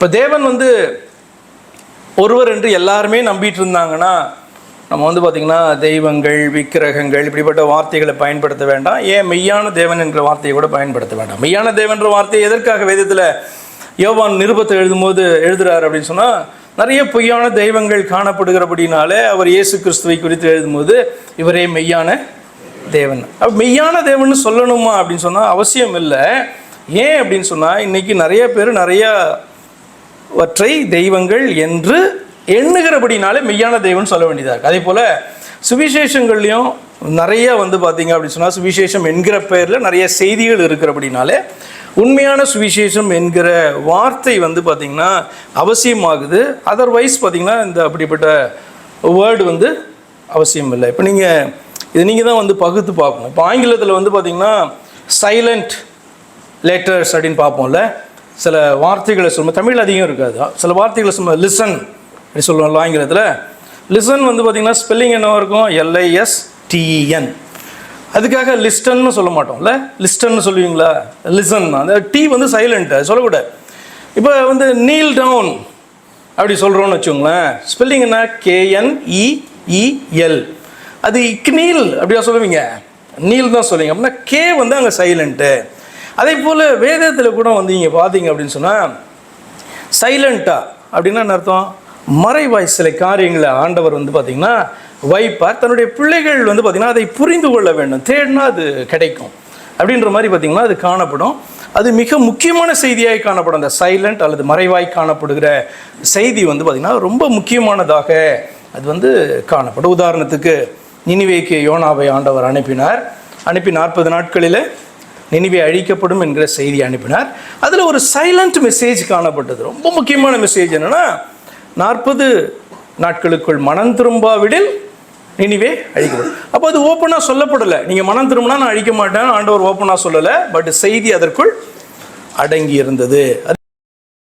இப்போ தேவன் வந்து ஒருவர் என்று எல்லாருமே நம்பிட்டு இருந்தாங்கன்னா நம்ம வந்து பார்த்திங்கன்னா தெய்வங்கள் விக்கிரகங்கள் இப்படிப்பட்ட வார்த்தைகளை பயன்படுத்த வேண்டாம். ஏன் மெய்யான தேவன் என்ற வார்த்தையை கூட பயன்படுத்த வேண்டாம். மெய்யான தேவன்ற வார்த்தையை எதற்காக வேதத்தில் யோவான் நிருபத்தை எழுதும்போது எழுதுறாரு அப்படின்னு சொன்னால் நிறைய பொய்யான தெய்வங்கள் காணப்படுகிறபடினாலே அவர் இயேசு கிறிஸ்துவை குறித்து எழுதும்போது இவரே மெய்யான தேவன். அப்போ மெய்யான தேவன் சொல்லணுமா அப்படின்னு சொன்னால் அவசியம் இல்லை. ஏன் அப்படின்னு சொன்னால் இன்றைக்கி நிறைய பேர் நிறையா வற்றை தெய்வங்கள் என்று எண்ணுகிறபடினாலே மெய்யான தெய்வம்னு சொல்ல வேண்டியதாக இருக்குது அதே போல் சுவிசேஷங்கள்லையும் நிறைய வந்து பார்த்திங்க அப்படின்னு சொன்னால் சுவிசேஷம் என்கிற பெயரில் நிறைய செய்திகள் இருக்கிறபடினாலே உண்மையான சுவிசேஷம் என்கிற வார்த்தை வந்து பார்த்திங்கன்னா அவசியமாகுது. அதர்வைஸ் பார்த்திங்கன்னா இந்த அப்படிப்பட்ட வேர்டு வந்து அவசியம் இல்லை இப்போ நீங்கள் இது நீங்கள் தான் வந்து பகுத்து பார்க்கணும். இப்போ ஆங்கிலத்தில் வந்து பார்த்திங்கன்னா சைலண்ட் லெட்டர்ஸ் அப்படின்னு பார்ப்போம்ல. சில வார்த்தைகளை சொல்லுவோம் தமிழ் அதிகம் இருக்காது. சில வார்த்தைகளை சொல்லுவோம் லிசன் அப்படி சொல்லுவோம்ல ஆங்கிலத்தில் லிசன் வந்து பார்த்திங்கன்னா ஸ்பெல்லிங் என்னவாக இருக்கும்? எல்ஐஎஸ் டிஇஎன் அதுக்காக லிஸ்டன்னு சொல்ல மாட்டோம்ல. லிஸ்டன்னு சொல்லுவீங்களா? லிசன் அந்த டி வந்து சைலண்ட் சொல்லக்கூடாது. இப்போ வந்து நீல் டவுன் அப்படி சொல்கிறோன்னு வச்சுக்கோங்களேன். ஸ்பெல்லிங் என்ன? கேஎன்இஇஎல் அது இக்னீல் அப்படியா சொல்லுவீங்க? நீல் தான் சொல்லுவீங்க. அப்படின்னா கே வந்து அங்கே சைலண்ட்டு அதே போல் வேதத்தில் கூட வந்து இங்கே பார்த்தீங்க அப்படின்னு சொன்னால் சைலண்ட்டாக அப்படின்னா என்ன அர்த்தம்? மறைவாய் சில காரியங்களை ஆண்டவர் வந்து பார்த்திங்கன்னா வைப்பார். தன்னுடைய பிள்ளைகள் வந்து பார்த்திங்கன்னா அதை புரிந்து கொள்ள வேண்டும். தேடினா அது கிடைக்கும். அப்படின்ற மாதிரி பார்த்திங்கன்னா அது காணப்படும். அது மிக முக்கியமான செய்தியாக காணப்படும். அந்த சைலண்ட் அல்லது மறைவாய் காணப்படுகிற செய்தி வந்து பார்த்திங்கன்னா ரொம்ப முக்கியமானதாக அது வந்து காணப்படும். உதாரணத்துக்கு நினிவேக்கு யோனாவை ஆண்டவர் அனுப்பினார். அனுப்பி நாற்பது நாட்களில் நினைவே அழிக்கப்படும் என்கிற செய்தி அனுப்பினார். அதில் ஒரு சைலண்ட் மெசேஜ் காணப்பட்டது. ரொம்ப முக்கியமான மெசேஜ் என்னன்னா நாற்பது நாட்களுக்குள் மனம் திரும்பாவிடில் நினைவே அழிக்கப்படும். அப்போ அது ஓப்பனாக சொல்லப்படலை. நீங்கள் மனம் திரும்பினா நான் அழிக்க மாட்டேன் ஆண்டவர் ஓப்பனாக சொல்லலை பட் செய்தி அதற்குள் அடங்கி இருந்தது